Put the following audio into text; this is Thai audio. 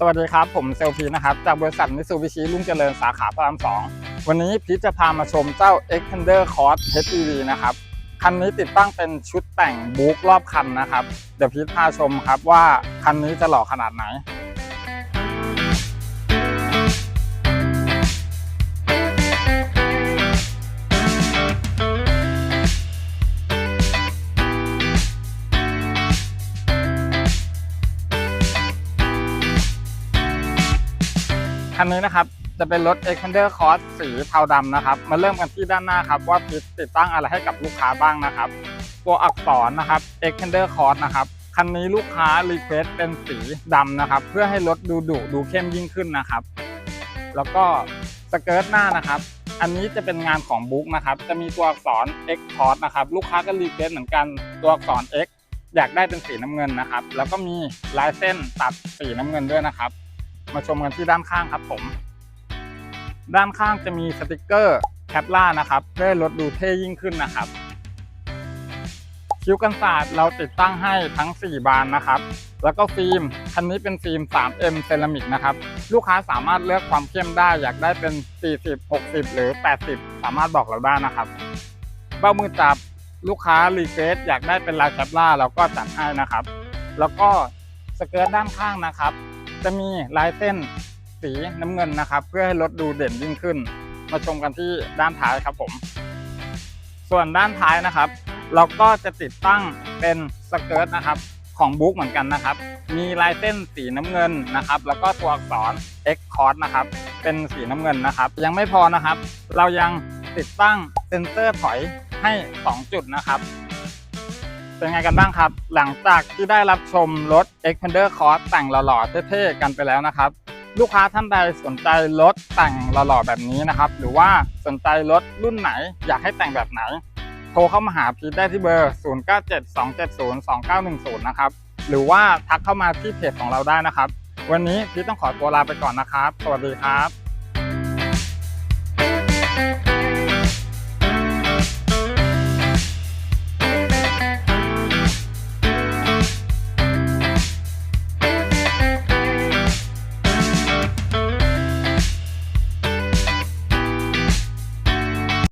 สวัสดีครับ ผมเซลพีนะครับ จากบริษัทมิ t ซูบิชิรุ่งเจริญสาขาพระรามสองวันนี้พีชจะพามาชมเจ้า Extender Cross HEV นะครับ คันนี้ติดตั้งเป็นชุดแต่งบุ๊กรอบคันนะครับ เดี๋ยวพีชพาชมครับว่าคันนี้จะหล่อขนาดไหน คันนี้นะครับจะเป็นรถ Expander Cross สีเทาดำนะครับ มาเริ่มกันที่ด้านหน้าครับว่าพิติดตั้งอะไรให้กับลูกค้าบ้างนะครับ ตัวอักษรนะครับ Expander Cross นะครับคันนี้ลูกค้ารีเควสเป็นสีดำนะครับ เพื่อให้รถดูดุดูเข้มยิ่งขึ้นนะครับ แล้วก็สเกิร์ตหน้านะครับ อันนี้จะเป็นงานของบุ๊กนะครับ จะมีตัวอักษร X Cross นะครับ ลูกค้าก็รีเควสเหมือนกันตัวอักษร X อยากได้เป็นสีน้ำเงินนะครับ แล้วก็มีลายเส้นตัดสีน้ำเงินด้วยนะครับ มาชมกันที่ด้านข้างครับผม ด้านข้างจะมีสติกเกอร์แคปล่านะครับเพื่อให้รถดูเท่ยิ่งขึ้นนะครับ คิ้วกันศาสตร์เราติดตั้งให้ทั้ง 4 บานนะครับ แล้วก็ฟิล์มคันนี้เป็นฟิล์ม 3M เซรามิกนะครับ ลูกค้าสามารถเลือกความเข้มได้อยากได้เป็น 40 60 หรือ 80 สามารถบอกเราได้นะครับ เบ้ามือจับลูกค้ารีเควสอยากได้เป็นลายแคปล่าเราก็จัดให้นะครับ แล้วก็สเกิร์ตด้านข้างนะครับ จะมีลายเส้นสีน้ำเงินนะครับ เพื่อให้รถดูเด่นยิ่งขึ้น มาชมกันที่ด้านท้ายครับผม ส่วนด้านท้ายนะครับ เราก็จะติดตั้งเป็นสเกิร์ตนะครับของบุ๊กเหมือนกันนะครับ มีลายเส้นสีน้ำเงินนะครับ แล้วก็ตัวอักษร X c o r d นะครับ เป็นสีน้ำเงินนะครับ ยังไม่พอนะครับ เรายังติดตั้งเซ็นเซอร์ถอยให้ 2 จุดนะครับ เป็นไงกันบ้างครับ หลังจากที่ได้รับชมรถ Expander Cross แต่งหล่อๆเท่ๆกันไปแล้วนะครับ ลูกค้าท่านใดสนใจรถแต่งหล่อๆแบบนี้นะครับ หรือว่าสนใจรถรุ่นไหน อยากให้แต่งแบบไหน โทรเข้ามาหาพีทได้ที่เบอร์ 0972702910 นะครับ หรือว่าทักเข้ามาที่เพจของเราได้นะครับ วันนี้พีทต้องขอตัวลาไปก่อนนะครับ สวัสดีครับ